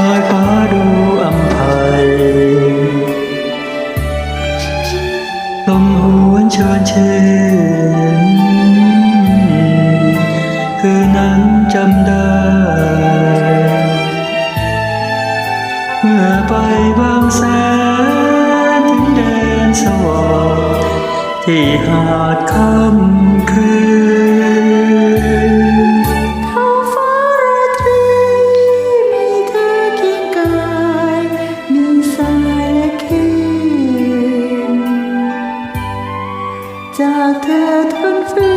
ายฟ้าดูอำไพลมหวนชวนชื่นคืนนั้นจำได้ เมื่อไปบางแสนถึงแดนสวรรค์ที่หาดคำ จากเธอทนฝื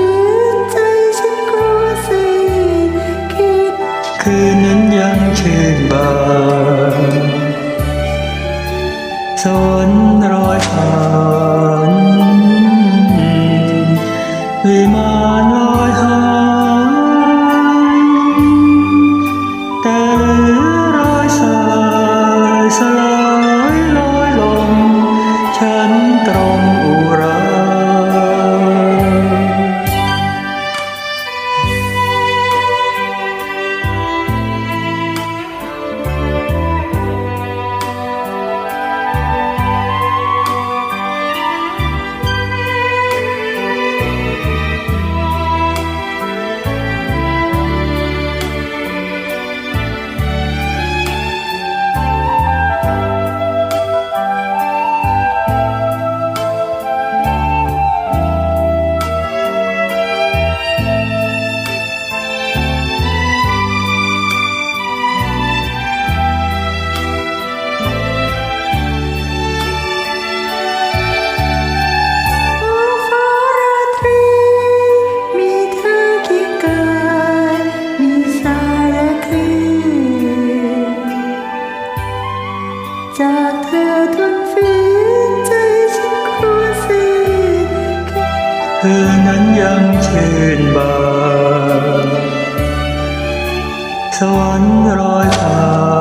นใจฉันกลัวสิคิด คืนนั้นยังชื่นบานสนรอยผ่านวิมาน ธอทนฝืนใจฉันกลัวสิ้นคืนนั้นยังชื่นบานสวรรค์รอยตา